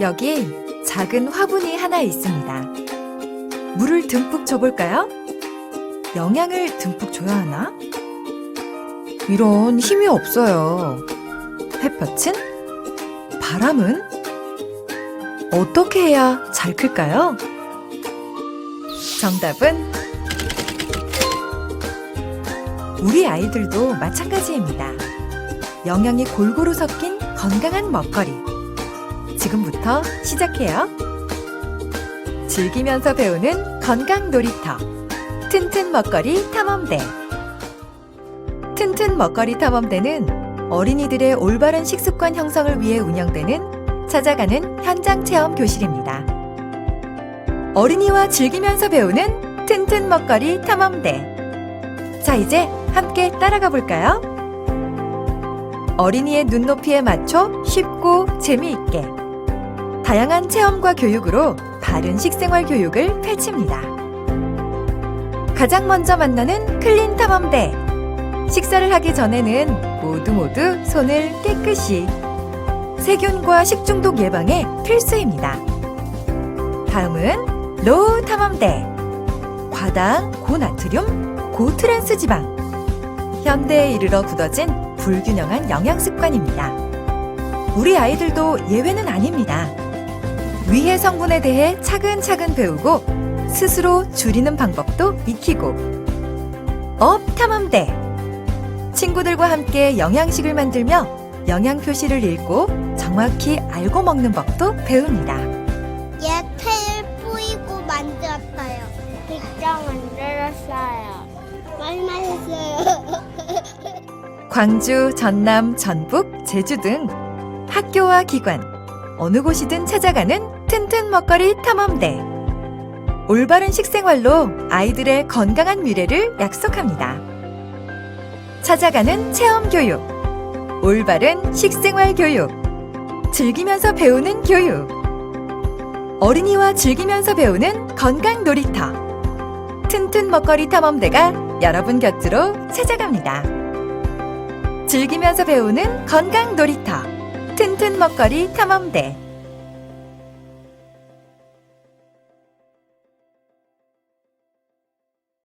여기 작은 화분이 하나 있습니다. 물을 듬뿍 줘볼까요? 영양을 듬뿍 줘야 하나? 이런 힘이 없어요. 햇볕은? 바람은? 어떻게 해야 잘 클까요? 정답은 우리 아이들도 마찬가지입니다. 영양이 골고루 섞인 건강한 먹거리. 지금부터 시작해요. 즐기면서 배우는 건강 놀이터. 튼튼 먹거리 탐험대. 튼튼 먹거리 탐험대는 어린이들의 올바른 식습관 형성을 위해 운영되는 찾아가는 현장 체험 교실입니다. 어린이와 즐기면서 배우는 튼튼 먹거리 탐험대. 자, 이제 함께 따라가 볼까요? 어린이의 눈높이에 맞춰 쉽고 재미있게 다양한 체험과 교육으로 바른 식생활 교육을 펼칩니다. 가장 먼저 만나는 클린 탐험대. 식사를 하기 전에는 모두 모두 손을 깨끗이. 세균과 식중독 예방에 필수입니다. 다음은 로우 탐험대. 과당, 고나트륨, 고트랜스 지방. 현대에 이르러 굳어진 불균형한 영양 습관입니다. 우리 아이들도 예외는 아닙니다. 위해 성분에 대해 차근차근 배우고 스스로 줄이는 방법도 익히고 업 탐험대 친구들과 함께 영양식을 만들며 영양 표시를 읽고 정확히 알고 먹는 법도 배웁니다. 얘 테일 뿌이고 만들었어요. 직접 만들었어요. 많이 맛있어요. 광주, 전남, 전북, 제주 등 학교와 기관, 어느 곳이든 찾아가는 튼튼 먹거리 탐험대. 올바른 식생활로 아이들의 건강한 미래를 약속합니다. 찾아가는 체험 교육. 올바른 식생활 교육. 즐기면서 배우는 교육. 어린이와 즐기면서 배우는 건강 놀이터. 튼튼 먹거리 탐험대가 여러분 곁으로 찾아갑니다. 즐기면서 배우는 건강 놀이터 튼튼 먹거리 탐험대